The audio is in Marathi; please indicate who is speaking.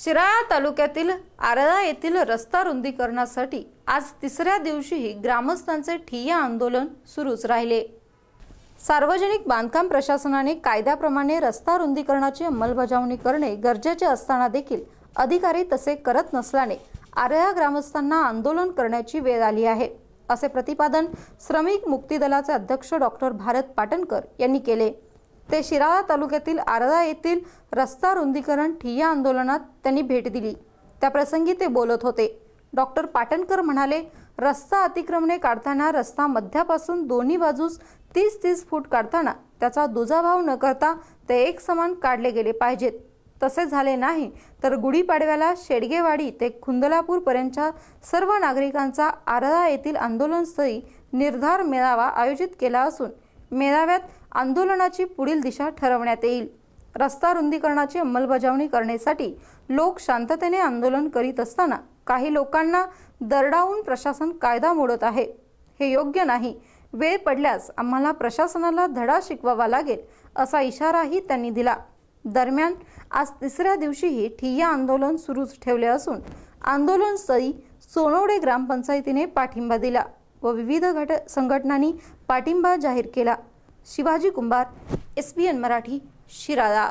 Speaker 1: शिराळा तालुक्यातील आरळा येथील रस्ता रुंदीकरणासाठी आज तिसऱ्या दिवशीही ग्रामस्थांचे ठिय्या आंदोलन सुरूच राहिले. सार्वजनिक बांधकाम प्रशासनाने कायद्याप्रमाणे रस्ता रुंदीकरणाची अंमलबजावणी करणे गरजेचे असताना देखील अधिकारी तसे करत नसल्याने आरळा ग्रामस्थांना आंदोलन करण्याची वेळ आली आहे असे प्रतिपादन श्रमिक मुक्ती दलाचे अध्यक्ष डॉक्टर भारत पाटणकर यांनी केले. ते शिराळा तालुक्यातील आरदा येथील रस्ता रुंदीकरण ठिय्या आंदोलनात त्यांनी भेट दिली. त्याप्रसंगी ते बोलत होते. डॉक्टर पाटणकर म्हणाले रस्ता अतिक्रमणे काढताना रस्ता मध्यापासून दोन्ही बाजूस तीस तीस फूट काढताना त्याचा दुजाभाव न करता ते एक समान काढले गेले पाहिजेत. तसे झाले नाही तर गुढीपाडव्याला शेडगेवाडी ते खुंदलापूरपर्यंतच्या सर्व नागरिकांचा आरळा येथील आंदोलनस्थळी निर्धार मेळावा आयोजित केला असून मेळाव्यात आंदोलनाची पुढील दिशा ठरवण्यात येईल. रस्ता रुंदीकरणाची अंमलबजावणी करण्यासाठी लोक शांततेने आंदोलन करीत असताना काही लोकांना दरडावून प्रशासन कायदा मोडत आहे. हे योग्य नाही. वेळ पडल्यास आम्हाला प्रशासनाला धडा शिकवावा लागेल असा इशाराही त्यांनी दिला. दरम्यान आज तिसऱ्या दिवशीही ठिय्या आंदोलन सुरूच ठेवले असून आंदोलनस्थळी सोनवडे ग्रामपंचायतीने पाठिंबा दिला. व विविध घट संघटनांनी पाठिंबा जाहीर केला. Shivaji Kumbhar S P N Marathi Shirala.